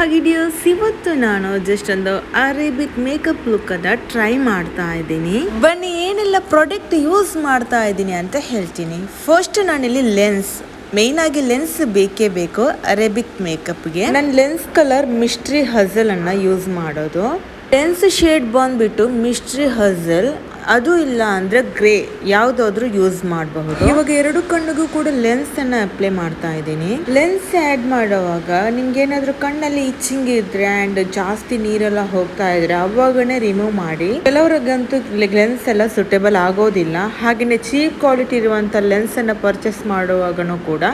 ಹಾಗೆ ಡಿಯರ್ಸ್ ಇವತ್ತು ನಾನು ಜಸ್ಟ್ ಒಂದು ಅರೇಬಿಕ್ ಮೇಕಪ್ ಲುಕ್ ಅದ ಟ್ರೈ ಮಾಡ್ತಾ ಇದ್ದೀನಿ. ಬನ್ನಿ, ಏನೆಲ್ಲ ಪ್ರಾಡಕ್ಟ್ ಯೂಸ್ ಮಾಡ್ತಾ ಇದ್ದೀನಿ ಅಂತ ಹೇಳ್ತೀನಿ. ಫಸ್ಟ್ ನಾನಿಲ್ಲಿ ಲೆನ್ಸ್ ಮೇನ್ ಆಗಿ ಲೆನ್ಸ್ ಬೇಕೇ ಬೇಕು ಅರೇಬಿಕ್ ಮೇಕಪ್ಗೆ ನಾನು ಲೆನ್ಸ್ ಕಲರ್ ಮಿಸ್ಟ್ರಿ ಹಜಲ್ ಅನ್ನ ಯೂಸ್ ಮಾಡೋದು. ಲೆನ್ಸ್ ಶೇಡ್ ಬಂದ್ಬಿಟ್ಟು ಮಿಸ್ಟ್ರಿ ಹಜಲ್ ಅದು ಇಲ್ಲ ಅಂದರೆ ಗ್ರೇ, ಯಾವುದಾದ್ರೂ ಯೂಸ್ ಮಾಡಬಹುದು. ಇವಾಗ ಎರಡು ಕಣ್ಣಿಗೂ ಕೂಡ ಲೆನ್ಸ್ ಅನ್ನ ಅಪ್ಲೈ ಮಾಡ್ತಾ ಇದ್ದೀನಿ. ಲೆನ್ಸ್ ಆ್ಯಡ್ ಮಾಡುವಾಗ ನಿಮ್ಗೆ ಏನಾದರೂ ಕಣ್ಣಲ್ಲಿ ಇಚ್ಚಿಂಗ್ ಇದ್ರೆ ಅಂಡ್ ಜಾಸ್ತಿ ನೀರೆಲ್ಲ ಹೋಗ್ತಾ ಇದ್ರೆ ಅವಾಗನೇ ರಿಮೂವ್ ಮಾಡಿ. ಕೆಲವರಿಗಂತೂ ಲೆನ್ಸ್ ಎಲ್ಲ ಸುಟೇಬಲ್ ಆಗೋದಿಲ್ಲ. ಹಾಗೆಯೇ ಚೀಪ್ ಕ್ವಾಲಿಟಿ ಇರುವಂಥ ಲೆನ್ಸ್ ಅನ್ನ ಪರ್ಚೇಸ್ ಮಾಡುವಾಗನೂ ಕೂಡ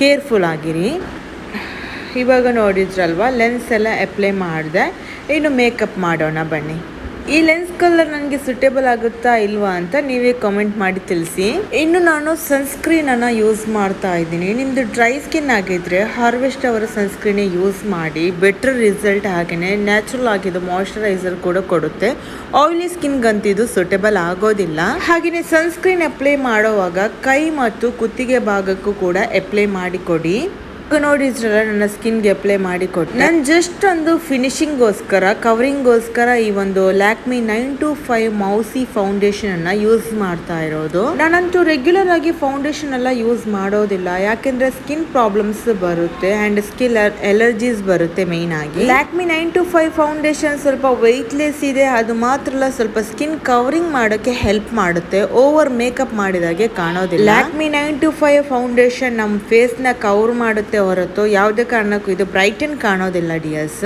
ಕೇರ್ಫುಲ್ ಆಗಿರಿ. ಇವಾಗ ನೋಡಿದ್ರಲ್ವ ಲೆನ್ಸ್ ಎಲ್ಲ ಅಪ್ಲೈ ಮಾಡಿದೆ. ಇನ್ನು ಮೇಕಪ್ ಮಾಡೋಣ ಬನ್ನಿ. ಈ ಲೆನ್ಸ್ ಕಲರ್ ನನಗೆ ಸುಟೇಬಲ್ ಆಗುತ್ತಾ ಇಲ್ವಾ ಅಂತ ನೀವೇ ಕಾಮೆಂಟ್ ಮಾಡಿ ತಿಳಿಸಿ. ಇನ್ನು ನಾನು ಸನ್ಸ್ಕ್ರೀನ್ ಅನ್ನ ಯೂಸ್ ಮಾಡ್ತಾ ಇದ್ದೀನಿ. ನಿಮ್ದು ಡ್ರೈ ಸ್ಕಿನ್ ಆಗಿದ್ರೆ ಹಾರ್ವೆಸ್ಟ್ ಅವರ ಸನ್ಸ್ಕ್ರೀನ್ ಯೂಸ್ ಮಾಡಿ ಬೆಟರ್ ರಿಸಲ್ಟ್ ಹಾಗೇನೆ ನ್ಯಾಚುರಲ್ ಆಗಿದ್ದು ಮಾಯಶ್ಚರೈಸರ್ ಕೂಡ ಕೊಡುತ್ತೆ. ಆಯಿಲಿ ಸ್ಕಿನ್ಗಂತೂ ಇದು ಸುಟೇಬಲ್ ಆಗೋದಿಲ್ಲ. ಹಾಗೆಯೇ ಸನ್ಸ್ಕ್ರೀನ್ ಅಪ್ಲೈ ಮಾಡುವಾಗ ಕೈ ಮತ್ತು ಕುತ್ತಿಗೆ ಭಾಗಕ್ಕೂ ಕೂಡ ಅಪ್ಲೈ ಮಾಡಿ ಕೊಡಿ ಇವಾಗ ನೋಡಿದ್ರಲ್ಲ ನನ್ನ ಸ್ಕಿನ್ಗೆ ಅಪ್ಲೈ ಮಾಡಿ ಕೊಟ್ಟು. ನಾನು ಜಸ್ಟ್ ಒಂದು ಫಿನಿಶಿಂಗ್ಗೋಸ್ಕರ ಕವರಿಂಗ್ಗೋಸ್ಕರ ಈ ಒಂದು Lakme nine to five mousse foundation ಅನ್ನ ಯೂಸ್ ಮಾಡ್ತಾ ಇರೋದು. ನಾನಂತೂ ರೆಗ್ಯುಲರ್ ಆಗಿ ಫೌಂಡೇಶನ್ ಎಲ್ಲ ಯೂಸ್ ಮಾಡೋದಿಲ್ಲ. ಯಾಕೆಂದ್ರೆ ಸ್ಕಿನ್ ಪ್ರಾಬ್ಲಮ್ಸ್ ಬರುತ್ತೆ ಅಂಡ್ ಸ್ಕಿನ್ ಎಲರ್ಜೀಸ್ ಬರುತ್ತೆ ಮೇನ್ ಆಗಿ. Lakme nine to five foundation ಸ್ವಲ್ಪ ವೆಯ್ಟ್ಲೆಸ್ ಇದೆ. ಅದು ಮಾತ್ರ ಸ್ವಲ್ಪ ಸ್ಕಿನ್ ಕವರಿಂಗ್ ಮಾಡೋಕೆ ಹೆಲ್ಪ್ ಮಾಡುತ್ತೆ. ಓವರ್ ಮೇಕಪ್ ಮಾಡಿದಾಗೆ ಕಾಣೋದಿಲ್ಲ. Lakme nine to five foundation ನಮ್ಮ ಫೇಸ್ನ ಕವರ್ ಮಾಡುತ್ತೆ ಹೊರತು ಯಾವುದೇ ಕಾರಣಕ್ಕೂ ಇದು ಬ್ರೈಟನ್ ಕಾಣೋದಿಲ್ಲ ಡಿಯರ್ಸ್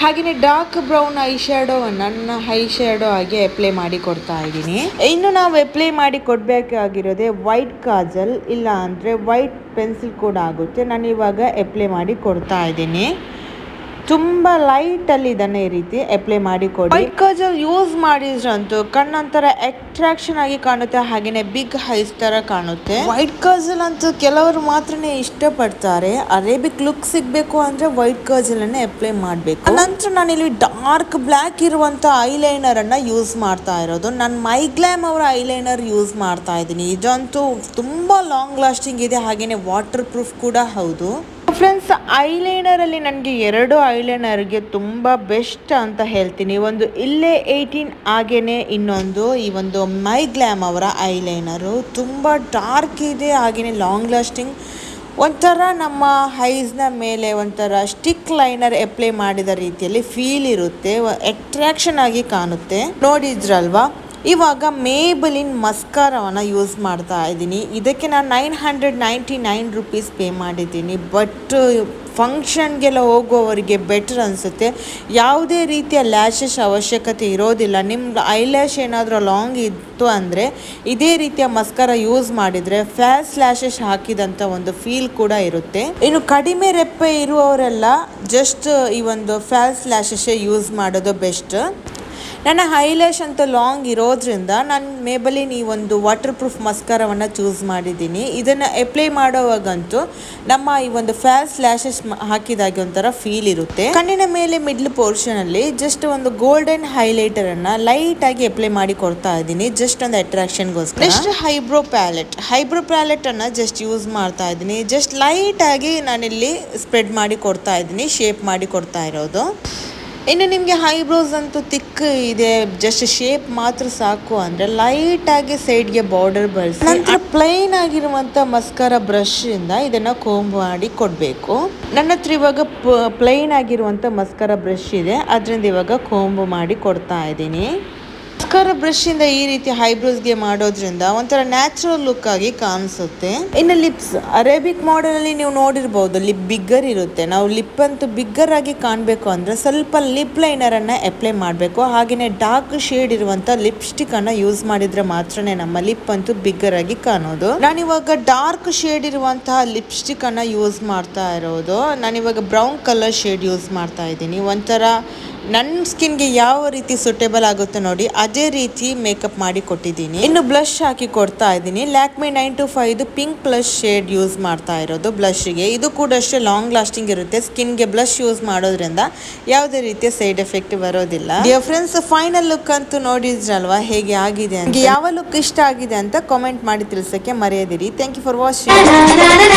ಹಾಗೆಯೇ ಡಾರ್ಕ್ ಬ್ರೌನ್ ಐ ಶ್ಯಾಡೋ ನನ್ನ ಐ ಶ್ಯಾಡೋ ಆಗಿ ಅಪ್ಲೈ ಮಾಡಿ ಕೊಡ್ತಾ ಇದ್ದೀನಿ. ಇನ್ನು ನಾವು ಅಪ್ಲೈ ಮಾಡಿ ಕೊಡಬೇಕಾಗಿರೋದೇ ವೈಟ್ ಕಾಜಲ್ ಇಲ್ಲ ಅಂದರೆ ವೈಟ್ ಪೆನ್ಸಿಲ್ ಕೂಡ ಆಗುತ್ತೆ. ನಾನು ಇವಾಗ ಅಪ್ಲೈ ಮಾಡಿ ಕೊಡ್ತಾ ಇದ್ದೀನಿ. ತುಂಬ ಲೈಟಲ್ಲಿ ಇದನ್ನ ಈ ರೀತಿ ಅಪ್ಲೈ ಮಾಡಿ ಕೊಡಿ. ವೈಟ್ ಕಾಜಲ್ ಯೂಸ್ ಮಾಡಿದ್ರಂತೂ ಕಣ್ಣೊಂಥರ ಅಟ್ರಾಕ್ಷನ್ ಆಗಿ ಕಾಣುತ್ತೆ ಹಾಗೇನೆ ಬಿಗ್ ಹೈಸ್ ತರ ಕಾಣುತ್ತೆ. ವೈಟ್ ಕಜಲ್ ಅಂತೂ ಕೆಲವರು ಮಾತ್ರ ಇಷ್ಟಪಡ್ತಾರೆ. ಅರೇಬಿಕ್ ಲುಕ್ ಸಿಗ್ಬೇಕು ಅಂದ್ರೆ ವೈಟ್ ಕಜಲ್ ಅನ್ನೇ ಅಪ್ಲೈ ಮಾಡಬೇಕು. ನಂತರ ನಾನಿಲ್ಲಿ ಡಾರ್ಕ್ ಬ್ಲ್ಯಾಕ್ ಇರುವಂತ ಐಲೈನರ್ ಅನ್ನ ಯೂಸ್ ಮಾಡ್ತಾ ಇರೋದು. ನಾನು ಮೈಗ್ಲಾಮ್ ಅವರ ಐಲೈನರ್ ಯೂಸ್ ಮಾಡ್ತಾ ಇದ್ದೀನಿ. ಇದಂತೂ ತುಂಬಾ ಲಾಂಗ್ ಲಾಸ್ಟಿಂಗ್ ಇದೆ ಹಾಗೇನೆ ವಾಟರ್ ಪ್ರೂಫ್ ಕೂಡ ಹೌದು. ಫ್ರೆಂಡ್ಸ್, ಐಲೈನರಲ್ಲಿ ನನಗೆ ಎರಡು ಐಲೈನರ್ಗೆ ತುಂಬ ಬೆಸ್ಟ್ ಅಂತ ಹೇಳ್ತೀನಿ. ಒಂದು ಇಲ್ಲೇ ಏಯ್ಟೀನ್ ಹಾಗೇನೆ ಇನ್ನೊಂದು, ಈ ಒಂದು ಮೈ ಗ್ಲ್ಯಾಮ್ ಅವರ ಐಲೈನರು. ತುಂಬ ಡಾರ್ಕ್ ಇದೆ ಹಾಗೆಯೇ ಲಾಂಗ್ ಲಾಸ್ಟಿಂಗ್. ಒಂಥರ ನಮ್ಮ ಹೈಸ್ನ ಮೇಲೆ ಒಂಥರ ಸ್ಟಿಕ್ ಲೈನರ್ ಅಪ್ಲೈ ಮಾಡಿದ ರೀತಿಯಲ್ಲಿ ಫೀಲ್ ಇರುತ್ತೆ ಅಟ್ರಾಕ್ಷನ್ ಆಗಿ ಕಾಣುತ್ತೆ. ನೋಡಿದ್ರಲ್ವಾ ಇವಾಗ ಮೇಬಲಿನ್ ಮಸ್ಕಾರವನ್ನು ಯೂಸ್ ಮಾಡ್ತಾ ಇದ್ದೀನಿ. ಇದಕ್ಕೆ ನಾನು nine hundred ninety nine rupees pay ಮಾಡಿದ್ದೀನಿ. ಬಟ್ ಫಂಕ್ಷನ್ಗೆಲ್ಲ ಹೋಗುವವರಿಗೆ ಬೆಟರ್ ಅನಿಸುತ್ತೆ. ಯಾವುದೇ ರೀತಿಯ ಲ್ಯಾಶಸ್ ಅವಶ್ಯಕತೆ ಇರೋದಿಲ್ಲ. ನಿಮ್ಮ ಐಲ್ಯಾಶ್ ಏನಾದರೂ ಲಾಂಗ್ ಇತ್ತು ಅಂದರೆ ಇದೇ ರೀತಿಯ ಮಸ್ಕರ ಯೂಸ್ ಮಾಡಿದರೆ ಫ್ಯಾಸ್ ಲ್ಯಾಶಸ್ ಹಾಕಿದಂಥ ಒಂದು ಫೀಲ್ ಕೂಡ ಇರುತ್ತೆ. ಇನ್ನು ಕಡಿಮೆ ರೆಪ್ಪೆ ಇರುವವರೆಲ್ಲ ಜಸ್ಟ್ ಈ ಒಂದು ಫ್ಯಾಲ್ಸ್ ಲ್ಯಾಶಸ್ಸೇ ಯೂಸ್ ಮಾಡೋದು ಬೆಸ್ಟ್. ನನ್ನ ಹೈಲ್ಯಾಶ್ ಅಂತ ಲಾಂಗ್ ಇರೋದ್ರಿಂದ ನಾನು ಮೇಬಲಿನ್ ಈ ಒಂದು ವಾಟರ್ ಪ್ರೂಫ್ ಮಸ್ಕಾರವನ್ನು ಚೂಸ್ ಮಾಡಿದ್ದೀನಿ. ಇದನ್ನು ಅಪ್ಲೈ ಮಾಡೋವಾಗಂತೂ ನಮ್ಮ ಈ ಒಂದು ಫ್ಯಾಲ್ಸ್ ಲ್ಯಾಶಸ್ ಹಾಕಿದಾಗೆ ಒಂಥರ ಫೀಲ್ ಇರುತ್ತೆ. ಕಣ್ಣಿನ ಮೇಲೆ ಮಿಡ್ಲ್ ಪೋರ್ಷನಲ್ಲಿ ಜಸ್ಟ್ ಒಂದು ಗೋಲ್ಡನ್ ಹೈಲೈಟರನ್ನು ಲೈಟಾಗಿ ಅಪ್ಲೈ ಮಾಡಿ ಕೊಡ್ತಾ ಇದ್ದೀನಿ ಜಸ್ಟ್ ಒಂದು ಅಟ್ರಾಕ್ಷನ್ಗೋಸ್ಕರ ನೆಕ್ಸ್ಟ್ ಹೈಬ್ರೋ ಪ್ಯಾಲೆಟ್ ಹೈಬ್ರೋ ಪ್ಯಾಲೆಟನ್ನು ಜಸ್ಟ್ ಯೂಸ್ ಮಾಡ್ತಾ ಇದ್ದೀನಿ. ಜಸ್ಟ್ ಲೈಟಾಗಿ ನಾನಿಲ್ಲಿ ಸ್ಪ್ರೆಡ್ ಮಾಡಿ ಕೊಡ್ತಾ ಇದ್ದೀನಿ ಶೇಪ್ ಮಾಡಿ ಕೊಡ್ತಾ ಇರೋದು. ಇನ್ನು ನಿಮಗೆ ಹೈಬ್ರೋಸ್ ಅಂತೂ ತಿಕ್ ಇದೆ ಜಸ್ಟ್ ಶೇಪ್ ಮಾತ್ರ ಸಾಕು ಅಂದರೆ ಲೈಟಾಗಿ ಸೈಡ್ಗೆ ಬಾರ್ಡರ್ ಬಳಸಿ ನಂತರ ಪ್ಲೈನ್ ಆಗಿರುವಂಥ ಮಸ್ಕರ ಬ್ರಷ್ ಇಂದ ಇದನ್ನ ಕೋಂಬ್ ಮಾಡಿ ಕೊಡಬೇಕು. ನನ್ನ ಹತ್ರ ಇವಾಗ ಪ್ಲೈನ್ ಆಗಿರುವಂಥ ಮಸ್ಕರ ಬ್ರಷ್ ಇದೆ ಅದರಿಂದ ಇವಾಗ ಕೋಂಬು ಮಾಡಿ ಕೊಡ್ತಾ ಇದ್ದೀನಿ. ಮಸ್ಕಾರ ಬ್ರಷ್ ಇಂದ ಈ ರೀತಿ ಹೈಬ್ರೋಸ್ಗೆ ಮಾಡೋದ್ರಿಂದ ಒಂಥರ ನ್ಯಾಚುರಲ್ ಲುಕ್ ಆಗಿ ಕಾಣಿಸುತ್ತೆ. ಇನ್ನು ಲಿಪ್ಸ್, ಅರೇಬಿಕ್ ಮಾಡೆಲ್ ಅಲ್ಲಿ ನೀವು ನೋಡಿರ್ಬೋದು, ಲಿಪ್ ಬಿಗ್ಗರ್ ಇರುತ್ತೆ. ನಾವು ಲಿಪ್ ಅಂತೂ ಬಿಗ್ಗರ್ ಆಗಿ ಕಾಣಬೇಕು ಅಂದ್ರೆ ಸ್ವಲ್ಪ ಲಿಪ್ ಲೈನರ್ ಅನ್ನ ಅಪ್ಲೈ ಮಾಡಬೇಕು. ಹಾಗೆಯೇ ಡಾರ್ಕ್ ಶೇಡ್ ಇರುವಂತ ಲಿಪ್ಸ್ಟಿಕ್ ಅನ್ನ ಯೂಸ್ ಮಾಡಿದ್ರೆ ಮಾತ್ರನೇ ನಮ್ಮ ಲಿಪ್ ಅಂತೂ ಬಿಗ್ಗರ್ ಆಗಿ ಕಾಣೋದು. ನಾನಿವಾಗ ಡಾರ್ಕ್ ಶೇಡ್ ಇರುವಂತಹ ಲಿಪ್ಸ್ಟಿಕ್ ಅನ್ನ ಯೂಸ್ ಮಾಡ್ತಾ ಇರೋದು. ನಾನಿವಾಗ ಬ್ರೌನ್ ಕಲರ್ ಶೇಡ್ ಯೂಸ್ ಮಾಡ್ತಾ ಇದ್ದೀನಿ. ಒಂಥರ ನನ್ನ ಸ್ಕಿನ್ಗೆ ಯಾವ ರೀತಿ ಸುಟೇಬಲ್ ಆಗುತ್ತೆ ನೋಡಿ, ಅದೇ ರೀತಿ ಮೇಕಪ್ ಮಾಡಿ ಕೊಟ್ಟಿದ್ದೀನಿ. ಇನ್ನು ಬ್ಲಷ್ ಹಾಕಿ ಕೊಡ್ತಾ ಇದ್ದೀನಿ. Lakme nine to five pink blush shade use ಮಾಡ್ತಾ ಇರೋದು ಬ್ಲಷ್ಗೆ ಇದು ಕೂಡ ಅಷ್ಟೇ ಲಾಂಗ್ ಲಾಸ್ಟಿಂಗ್ ಇರುತ್ತೆ. ಸ್ಕಿನ್ಗೆ ಬ್ಲಷ್ ಯೂಸ್ ಮಾಡೋದ್ರಿಂದ ಯಾವುದೇ ರೀತಿಯ ಸೈಡ್ ಎಫೆಕ್ಟ್ ಬರೋದಿಲ್ಲ. ಫ್ರೆಂಡ್ಸ್ ಫೈನಲ್ ಲುಕ್ ಅಂತೂ ನೋಡಿದ್ರಲ್ವಾ? ಹೇಗೆ ಆಗಿದೆ ಯಾವ ಲುಕ್ ಇಷ್ಟ ಆಗಿದೆ ಅಂತ ಕಾಮೆಂಟ್ ಮಾಡಿ ತಿಳಿಸಕ್ಕೆ ಮರೆಯದಿರಿ. Thank you for watching